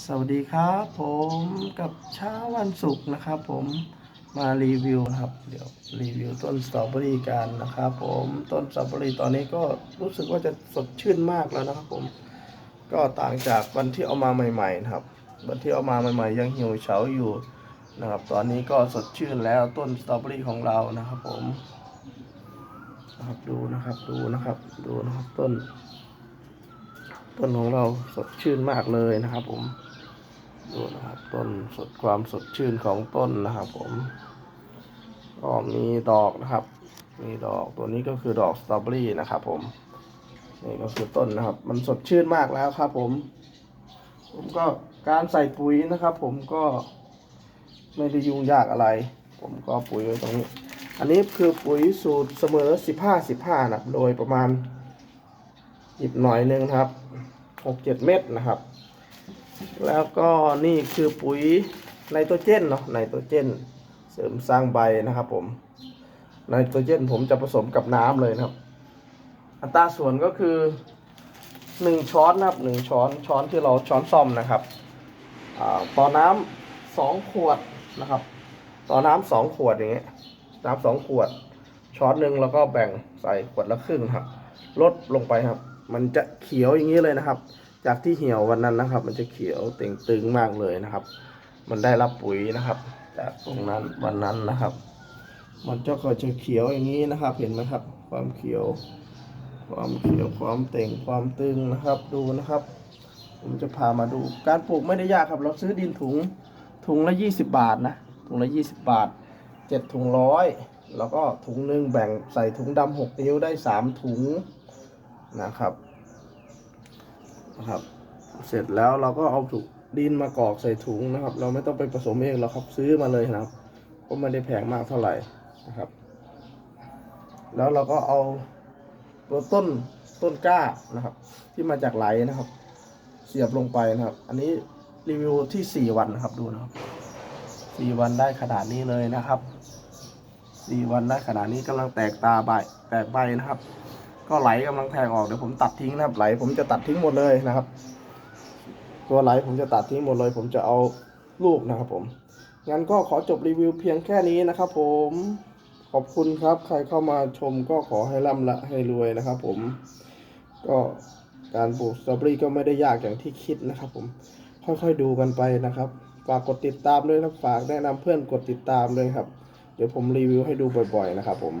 สวัสดีครับผมกับเช้าวันศุกร์นะครับ ผมมารีวิวนะครับ เดี๋ยวรีวิวต้นสตรอเบอรี่กันนะครับ ผมต้นสตรอเบอรี่ตอนนี้ก็รู้สึกว่าจะสดชื่นมากแล้วนะครับ ผมก็ต่างจากวันที่เอามาใหม่ๆนะครับ วันที่เอามาใหม่ ๆ ยังเหี่ยวเฉาอยู่นะครับ ตอนนี้ก็สดชื่นแล้วต้นสตรอเบอรี่ของเรานะครับ ผมนะครับดูนะครับดูนะครับดูนะครับต้น ต้นของเราสดชื่นมากเลยนะครับผม ดูนะครับต้นสดความสดชื่นของต้นนะครับ ผมก็มีดอกนะครับ มีดอกตัวนี้ก็คือดอกสตรอเบอรี่นะครับ ผมนี่ก็คือต้นนะครับ มันสดชื่นมากแล้วครับ ผม ผมก็การใส่ปุ๋ยนะครับ ผมก็ไม่ได้ยุ่งยากอะไร ผมก็ปุ๋ยไว้ตรงนี้ อันนี้คือปุ๋ยสูตรเสมอ 15 15นะโดยประมาณหยิบหน่อยหนึงครับหกเจ็ดเม็ดนะครับ แล้วก็นี่คือปุ๋ยไนโตรเจนเนาะไนโตรเจน เสริมสร้างใบนะครับผมไนโตรเจนผมจะผสมกับน้ำเลยนะครับ อัตราส่วนก็คือหนึ่งช้อนนะครับหนึ่งช้อนช้อนที่เราช้อนซ่อมนะครับต่อน้ำสองขวดนะครับ ต่อน้ำสองขวดอย่างเงี้ยน้ำสองขวด ช้อนหนึ่งแล้วก็แบ่งใส่ขวดละครึ่งครับลดลงไปครับ มันจะเขียวอย่างนี้เลยนะครับ จากที่เหี่ยววันนั้นนะครับ มันจะเขียวเต่งตึงมากเลยนะครับ มันได้รับปุ๋ยนะครับ จากตรงนั้นวันนั้นนะครับ มันจะก็จะเขียวอย่างนี้นะครับ เห็นไหมครับ ความเขียว ความเขียวความเต่งความตึงนะครับ ดูนะครับ ผมจะพามาดู การปลูกไม่ได้ยากครับ เราซื้อดินถุงถุงละยี่สิบบาทนะถุงละยี่สิบบาทเจ็ดถุงร้อยแล้วก็ถุงหนึ่งแบ่งใส่ถุงดำหกนิ้วได้สามถุงนะครับ นะครับ เสร็จแล้วเราก็เอาถุงดินมากรอกใส่ถุงนะครับ เราไม่ต้องไปผสมเองเราครับซื้อมาเลยนะครับ ก็ไม่ได้แพงมากเท่าไหร่นะครับ แล้วเราก็เอาตัวต้นต้นกล้านะครับ ที่มาจากไหลนะครับ เสียบลงไปนะครับ อันนี้รีวิวที่สี่วันนะครับดูนะครับสี่วันได้ขนาดนี้เลยนะครับสี่วันได้ขนาดนี้กำลังแตกตาใบแตกใบนะครับ ก็ไหลกำลังแทงออกเดี๋ยวผมตัดทิ้งนะครับ ไหลผมจะตัดทิ้งหมดเลยนะครับ ตัวไหลผมจะตัดทิ้งหมดเลย ผมจะเอาลูกนะครับผมงั้นก็ขอจบรีวิวเพียงแค่นี้นะครับ ผมขอบคุณครับ ใครเข้ามาชมก็ขอให้ร่ำละให้รวยนะครับ ผมก็การปลูกสตรอเบอรี่ก็ไม่ได้ยากอย่างที่คิดนะครับ ผมค่อยๆดูกันไปนะครับ ฝากกดติดตามด้วยนะฝากแนะนำเพื่อนกดติดตามเลยครับ เดี๋ยวผมรีวิวให้ดูบ่อย ๆ นะครับผม